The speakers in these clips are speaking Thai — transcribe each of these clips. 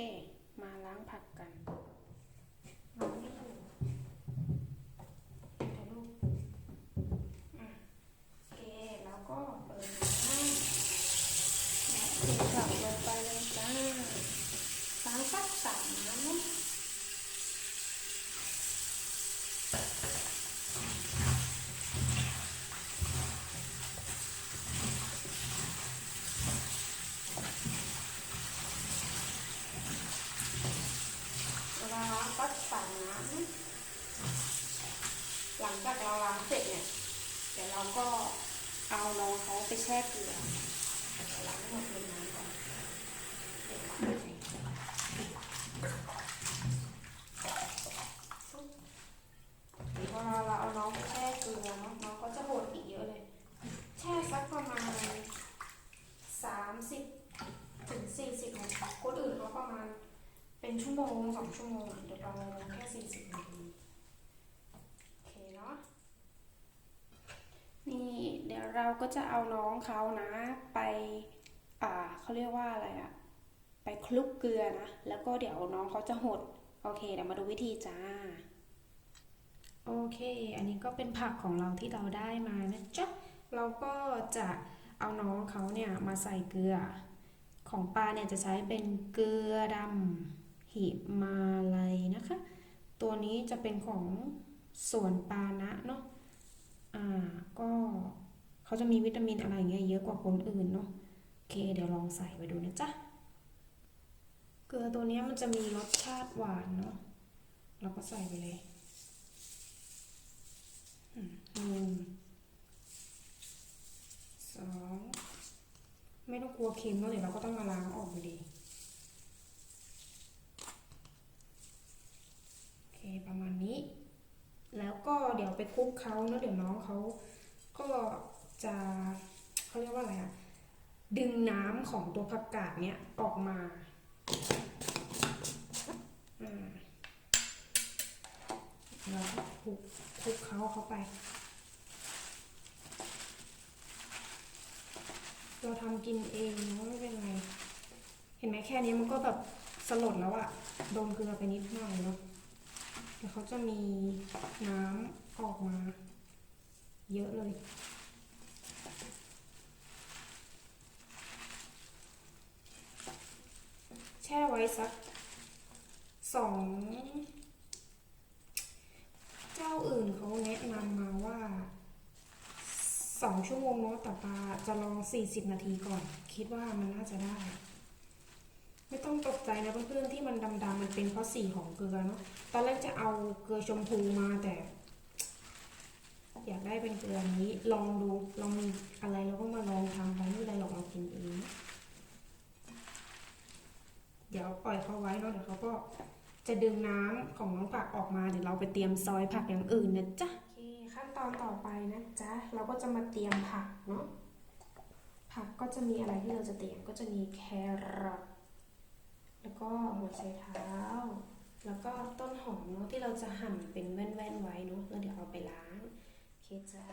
แก้ มาล้างผักกันล้างไม่ถูกถ่ายรูปอะโอเค แล้วก็เปิดน้ำแล้วเทผักลงไปเลยจ้าล้างสักสามน้ำเนาะ เวลาล้างก็ใส่น้ำนะหลังจากเราล้างเสร็จเนี่ย เดี๋ยวเราก็เอาน้องเขาไปแช่เกลือเดี๋ยวล้างหมดเลยน้ำก่อนเดี๋ยวล้างให้พอเราเอาน้องไปแช่เกลือเนาะน้องก็จะหดอีกเยอะเลยแช่สักประมาณสามสิบถึงสี่สิบนาทีคนอื่นเขาประมาณเป็นชั่วโมงสองชั่วโมงเดี๋ยวเราแค่สี่สิบนาทีโอเคเนาะนี่เดี๋ยวเราก็จะเอาน้องเขานะ ไปอ่าเขาเรียกว่าอะไรอะไปคลุกเกลือนะ แล้วก็เดี๋ยวน้องเขาจะหด โอเคเดี๋ยวมาดูวิธีจ้า โอเค อันนี้ก็เป็นผักของเราที่เราได้มานะจ๊ะ เราก็จะเอาน้องเขาเนี่ยมาใส่เกลือ ของปลาเนี่ยจะใช้เป็นเกลือดำหิมาลัยนะคะ ตัวนี้จะเป็นของสวนปานะเนาะ อ่า ก็เขาจะมีวิตามินอะไรเงี้ยเยอะกว่าคนอื่นเนาะ โอเค เดี๋ยวลองใส่ไปดูนะจ๊ะ เกลือตัวนี้มันจะมีรสชาติหวานเนาะ เราก็ใส่ไปเลยอืมหนึ่งสอง ไม่ต้องก ลัวเค็มเนาะเดี๋ยวเราก็ต้องมาล้างออกอยู่ดี โอเคประมาณนี้ แล้วก็เดี๋ยวไปคลุกเขาเนอะเดี๋ยวน้องเขาก็จะเขาเรียกว่าอะไรอะดึงน้ำของตัวผักกาดเนี้ยออกมาอ่าแล้วก็คลุกคลุกเขาเข้าไป เราทำกินเองเนอะไม่เป็นไร เห็นไหมแค่นี้มันก็แบบสลดแล้วอะโดนเกลือไปนิดหน่อยเนาะแล้วเขาจะมีน้ำออกมา เยอะเลยแช่ไว้สักสองเจ้าอื่นเขาแนะนำมาว่า สองชั่วโมงเนาะแต่ปาจะลองสี่สิบนาทีก่อน คิดว่ามันน่าจะได้ ไม่ต้องตกใจนะเพื่อนๆที่มันดำๆมันเป็นเพราะสีของเกลือเนาะตอนแรกจะเอาเกลือชมพูมาแต่อยากได้เป็นเกลือนี้ลองดูลองมีอะไรเราก็มาลองทำไปไม่เป็นไรหรอกเรากินเองเดี๋ยวปล่อยเขาไว้เนาะเดี๋ยวเขาก็จะดึงน้ำของน้องผักออกมาเดี๋ยวเราไปเตรียมซอยผักอย่างอื่นนะจ๊ะ ตอนต่อไปนะจ๊ะเราก็จะมาเตรียมผักเนาะผักก็จะมีอะไรที่เราจะเตรียมก็จะมีแครอทแล้วก็หัวไชเท้า แล้วก็ต้นหอมเนาะที่เราจะหั่นเป็นแว่นๆไว้เนาะแล้วเดี๋ยวเอาไปล้าง โอเคจ้า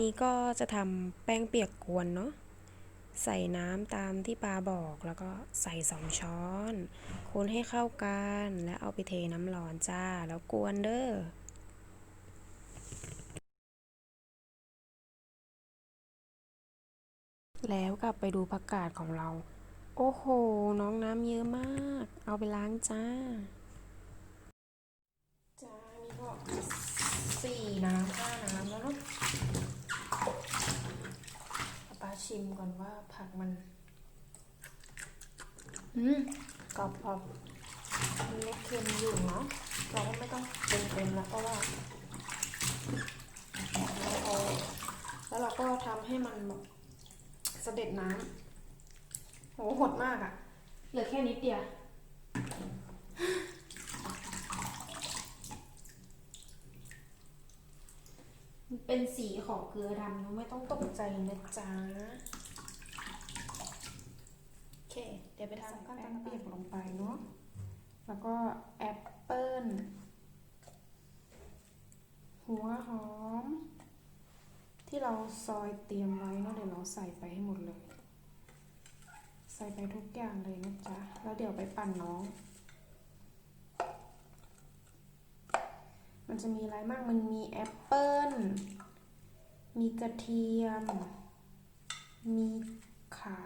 นี้ก็จะทำแป้งเปียกกวนเนาะใส่น้ำตามที่ปลาบอกแล้วก็ใส่สองช้อน คนให้เข้ากัน แล้วเอาไปเทน้ำร้อนจ้า แล้วกวนเด้อแล้วกลับไปดูผักกาดของเรา โอ้โห น้องน้ำเยอะมาก เอาไปล้างจ้า นี่ก็สี่น้ำห้าน้ำแล้วเนาะป้า ชิมก่อนว่าผักมันอืมกรอบกรอบมีรสเค็มอยู่เนาะเราก็ไม่ต้องเต็มๆแล้วเพราะว่าเราเอาแล้วเราก็ทำให้มันแบบเสด็จน้ำโหหดมากอะเหลือแค่นิดเดียว มันเป็นสีของเกลือดำนะไม่ต้องตกใจนะจ๊ะ โอเค เดี๋ยวไปทำขั้นตอนเปียกลงไปเนาะ แล้วก็แอปเปิ้ล หัวหอม ที่เราซอยเตรียมไว้เนาะเดี๋ยวเราใส่ไปให้หมดเลย ใส่ไปทุกอย่างเลยนะจ๊ะ แล้วเดี๋ยวไปปั่นน้อง มันจะมีอะไรบ้างมันมีแอปเปิ้ล มีกระเทียม มีข่า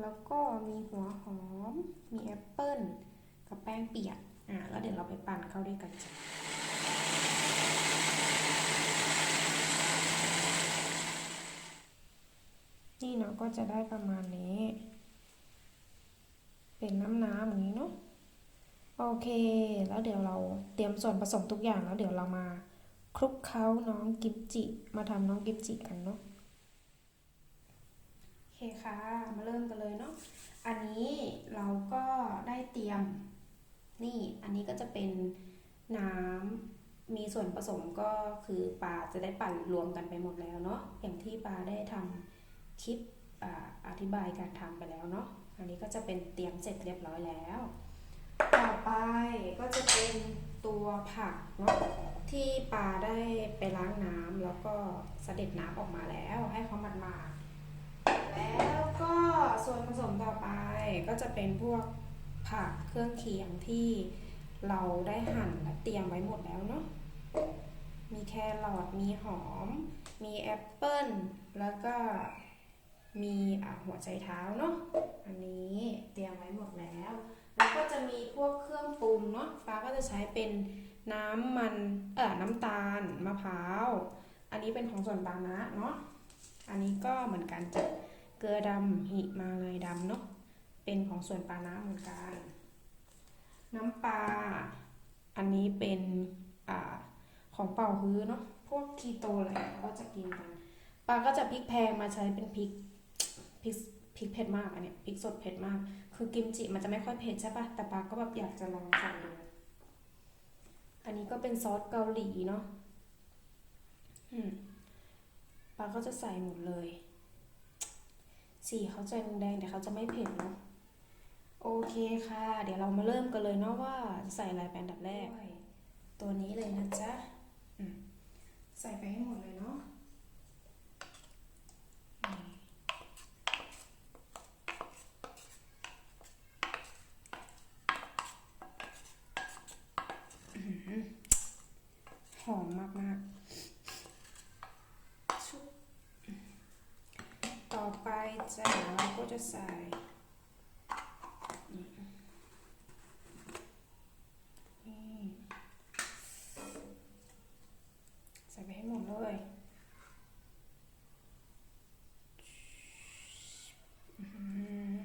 แล้วก็มีหัวหอม มีแอปเปิ้ล กับแป้งเปียก อะ แล้วเดี๋ยวเราไปปั่นเข้าด้วยกันจ้ะนี่เนาะก็จะได้ประมาณนี้ เป็นน้ำน้ำอย่างนี้เนาะ โอเค แล้วเดี๋ยวเราเตรียมส่วนผสมทุกอย่างแล้วเดี๋ยวเรามาคลุกเคล้าน้องกิมจิมาทำน้องกิมจิกันเนาะโอเคค่ะ มาเริ่มกันเลยเนาะอันนี้เราก็ได้เตรียมนี่อันนี้ก็จะเป็นน้ำมีส่วนผสมก็คือปลาจะได้ปั่นรวมกันไปหมดแล้วเนาะอย่างที่ปลาได้ทำคลิปออธิบายการทำไปแล้วเนาะอันนี้ก็จะเป็นเตรียมเสร็จเรียบร้อยแล้ว ต่อไปก็จะเป็นตัวผักเนาะที่ปลาได้ไปล้างน้ำแล้วก็เสด็จน้ำออกมาแล้วให้เขามันมา แล้วก็ส่วนผสมต่อไปก็จะเป็นพวกผักเครื่องเคียงที่เราได้หั่นและเตรียมไว้หมดแล้วเนาะ มีแครอท มีหอม มีแอปเปิ้ล แล้วก็มีหัวใจเท้าเนาะ อันนี้เตรียมไว้หมดแล้ว แล้วก็จะมีพวกเครื่องปรุงเนาะฟ้าก็จะใช้เป็นน้ำมันเออน้ำตาลมะพร้าว อันนี้เป็นของส่วนบางนะเนาะอันนี้ก็เหมือนกันจะเกลือดำหิมาเลยดำเนาะเป็นของส่วนปลานะเหมือนกัน น้ำปลาอันนี้เป็นอ่าของเป่าฮื้อเนาะพวกคีโตอะไรก็จะกินกันปลาก็จะพริกแพงมาใช้เป็นพริกพริกพริกเผ็ดมากอันเนี้ยพริกสดเผ็ดมาก คือกิมจิมันจะไม่ค่อยเผ็ดใช่ปะแต่ปาก็แบบอยากจะลองใส่ดูอันนี้ก็เป็นซอสเกาหลีเนาะอืมปาก็จะใส่หมดเลย สีเขาจะแดงแต่เขาจะไม่เผ็ดเนาะโอเคค่ะ เดี๋ยวเรามาเริ่มกันเลยเนาะว่าใส่อะไรเป็นอันดับแรก ตัวนี้เลยนะจ๊ะใส่ไปให้หมดเลยเนาะนี่ หอมมากมากๆชุบต่อ ไปจ้ะเราก็จะใส่นี่นี่ใส่ไปให้หมดเลยอื้อหือ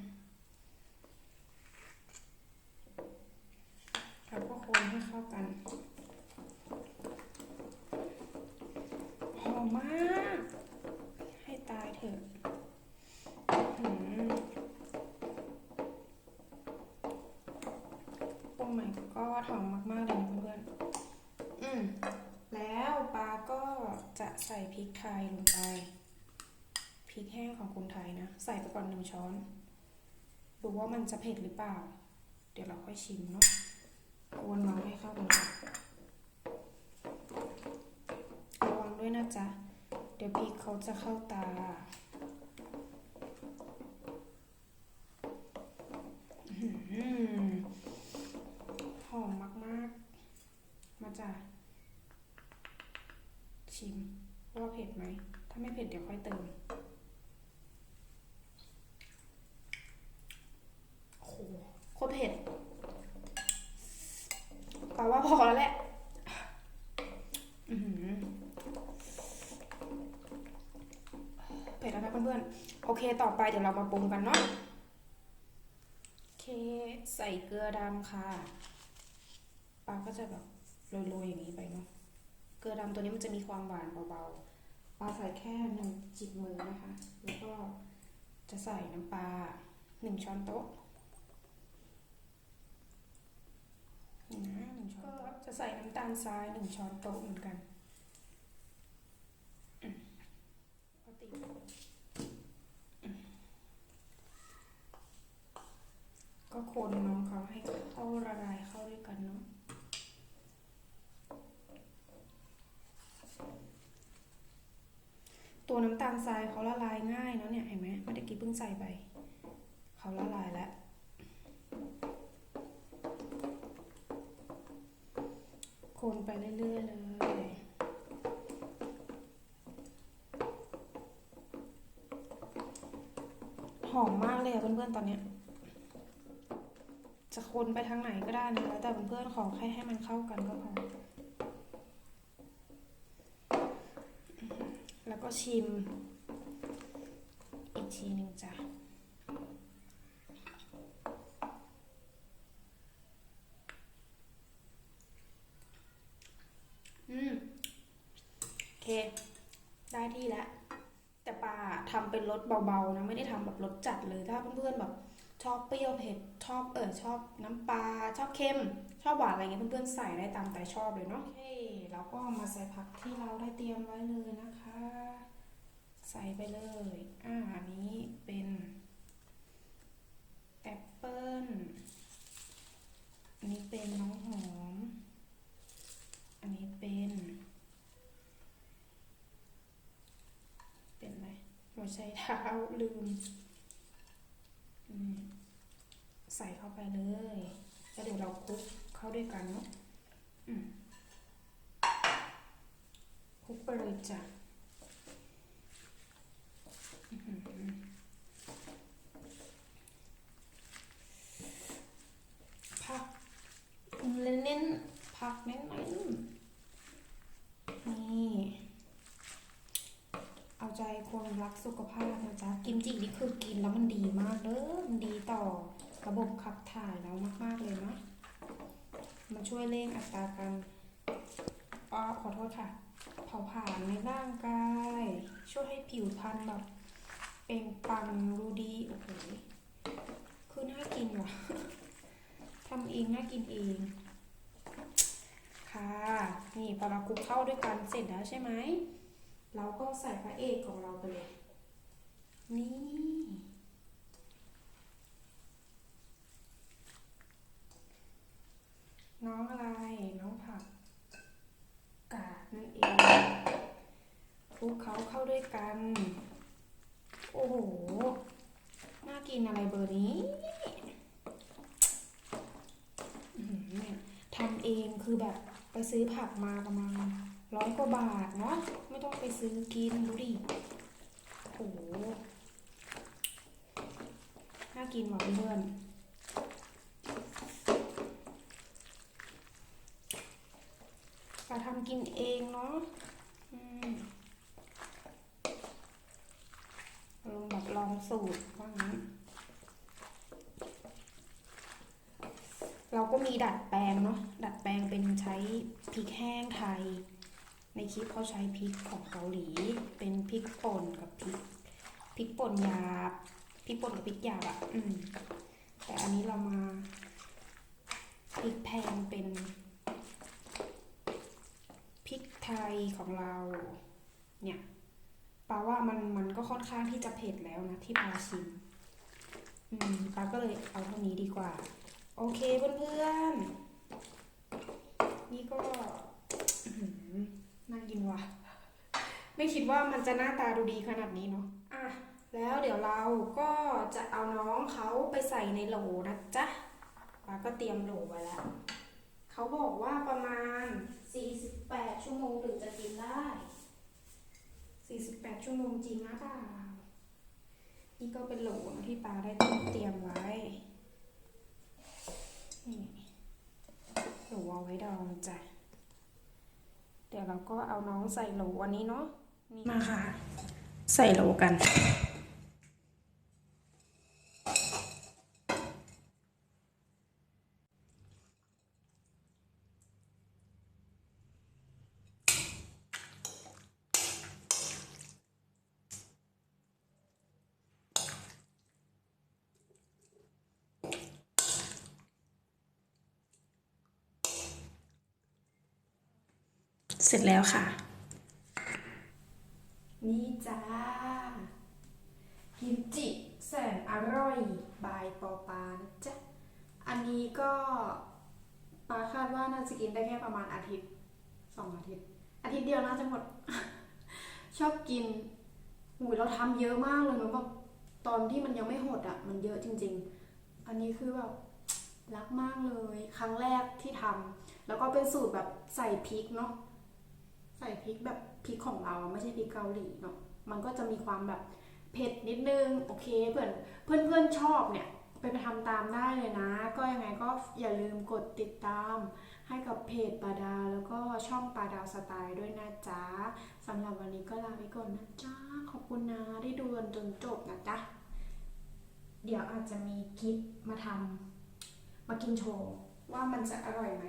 แล้วก็คนให้เข้ากัน หอมมาก ให้ตายเถอะหืม โอ้ my god หอมมากๆเลยนะเพื่อนๆอืมแล้วปลาก็จะใส่พริกไทยลงไปพริกแห้งของคนไทยนะ ใส่ไปก่อนหนึ่งช้อน ดูว่ามันจะเผ็ดหรือเปล่า เดี๋ยวเราค่อยชิมเนาะกวนเราให้เข้ากันก่อนระวังด้วยนะจ๊ะ เดี๋ยวพริกเขาจะเข้าตา อมมาก ๆ มาจากชิมว่าเผ็ดไหม ถ้าไม่เผ็ดเดี๋ยวค่อยเติมโหโคตรเผ็ดแต่ว่าพอแล้วแหละเผ็ดแล้วนะเพื่อนๆ โอเคต่อไปเดี๋ยวเรามาปรุงกันเนาะ โอเค ใส่เกลือดำค่ะ ปลาก็จะแบบโรยๆอย่างนี้ไปเนาะ เกลือดำตัวนี้มันจะมีความหวานเบาๆ ปลาใส่แค่หนึ่งจิกมือนะคะ แล้วก็จะใส่น้ำปลาหนึ่งช้อนโต๊ะนี่นะหนึ่งช้อนโต๊ะจะใส่น้ำตาลทรายหนึ่งช้อนโต๊ะเหมือนกันอืมพอตีอืมก็คนน้องเขาให้เข้าละลายเข้าด้วยกันเนาะ ตัวน้ำตาลทรายเขาละลายง่ายเนาะเนี่ยเห็นไหมเมื่อกี้เพิ่งใส่ไป เขาละลายแล้วคนไปเรื่อยๆเลยหอมมากเลยอะเพื่อนๆตอนเนี้ยจะคนไปทางไหนก็ได้นะแล้วแต่เพื่อนๆขอแค่ให้มันเข้ากันก็พอ ก็ชิม อีกทีหนึ่งจ้ะอืมโอเค ได้ที่แล้ว แต่ปลาทำเป็นรสเบาๆนะ ไม่ได้ทำแบบรสจัดเลยถ้าเพื่อนๆแบบชอบเปรี้ยวเผ็ดชอบเออชอบน้ำปลาชอบเค็ม ชอบหวานอะไรเงี้ยเพื่อนๆใส่ได้ตามใจชอบเลยเนาะโอเคแล้วก็มาใส่ผักที่เราได้เตรียมไว้เลยนะคะ ใส่ไปเลย อ่าอันนี้เป็นแอปเปิ้ลอันนี้เป็นน้องหอม อันนี้เป็น เป็นอะไรหัวไชเท้าลืมใส่เข้าไปเลย แล้วเดี๋ยวเราคลุก เข้าด้วยกันเนาะอืมคลุกไปเลยจ้ะผักเน้นๆผักเน้นๆนี่เอาใจคนรักสุขภาพนะจ๊ะกิมจินี่คือกินแล้วมันดีมากเด้อมันดีต่อระบบขับถ่ายเรามาก ๆ เลยเนาะ มันช่วยเร่งอัตราการอ๋อขอโทษค่ะ เผาผลาญในร่างกาย ช่วยให้ผิวพรรณแบบเปล่งปลังดูดี โอ้โห คือน่ากินว่ะทำเองน่ากินเอง ค่ะ นี่พอเราคลุกเข้าด้วยกันเสร็จแล้วใช่ไหม เราก็ใส่พระเอกของเราไปเลย นี่ น้องอะไร น้องผัก กาดนั่นเองคลุกเขาเข้าด้วยกัน โอ้โห น่ากินอะไรเบอร์นี้เนี่ยทำเองคือแบบไปซื้อผักมาประมาณร้อยกว่าบาทเนาะ ไม่ต้องไปซื้อกินดูดิ โอ้โห น่ากินหว่ะเพื่อนๆเราทำกินเองเนาะลองแบบลองสูตรว่างั้นเราก็มีดัดแปลงเนาะ ดัดแปลงเป็นใช้พริกแห้งไทย ในคลิปเขาใช้พริกของเกาหลี เป็นพริกป่นกับพริกพริกป่นหยาบพริกป่นกับพริกหยาบอะ่ะ อืม แต่อันนี้เรามาพริกแพงเป็น พริกไทยของเรา เนี่ยปาว่ามันมันก็ค่อนข้างที่จะเผ็ดแล้วนะที่ปาชิม อืมปาก็เลยเอาเท่านี้ดีกว่า โอเคเพื่อนๆ นี่ก็น่ากินว่ะ ไม่คิดว่ามันจะหน้าตาดูดีขนาดนี้เนาะ อะ แล้วเดี๋ยวเราก็จะเอาน้องเขาไปใส่ในโหลนะจ๊ะปาก็เตรียมโหลไว้แล้ว เขาบอกว่าประมาณ 48 ชั่วโมงถึงจะกินได้ 48 ชั่วโมงจริงนะเปล่านี่ก็เป็นโหลนะที่ปาได้เตรียมไว้ นี่โหลวไว้ดองจ้ะ เดี๋ยวเราก็เอาน้องใส่โหลวันนี้เนาะนี่มาค่ะ ใส่โหลกัน เสร็จแล้วค่ะ นี่จ้า กิมจิแสนอร่อย บายปอปานะจ๊ะ อันนี้ก็ปาคาดว่าน่าจะกินได้แค่ประมาณอาทิตย์สองอาทิตย์ อาทิตย์เดียวน่าจะหมด ชอบกินหูยเราทำเยอะมากเลยเนอะแบบตอนที่มันยังไม่หดอะ่ะ มันเยอะจริง ๆ อันนี้คือแบบรักมากเลย ครั้งแรกที่ทำแล้วก็เป็นสูตรแบบใส่พริกเนาะ ใส่พริกแบบพริกของเราไม่ใช่พริกเกาหลีเนาะมันก็จะมีความแบบเผ็ดนิดนึงโอเคเพื่อนเพื่อนเพื่อนๆชอบเนี่ยไปไปทำตามได้เลยนะ ก็ยังไงก็อย่าลืมกดติดตาม ให้กับเพจปาดาแล้วก็ช่องปาดาสไตล์ด้วยนะจ๊ะสำหรับวันนี้ก็ลาไปก่อนนะจ๊ะขอบคุณนะที่ดูจนจบนะจ๊ะเดี๋ยวอาจจะมีคลิปมาทำมากินโชว์ว่ามันจะอร่อยไหม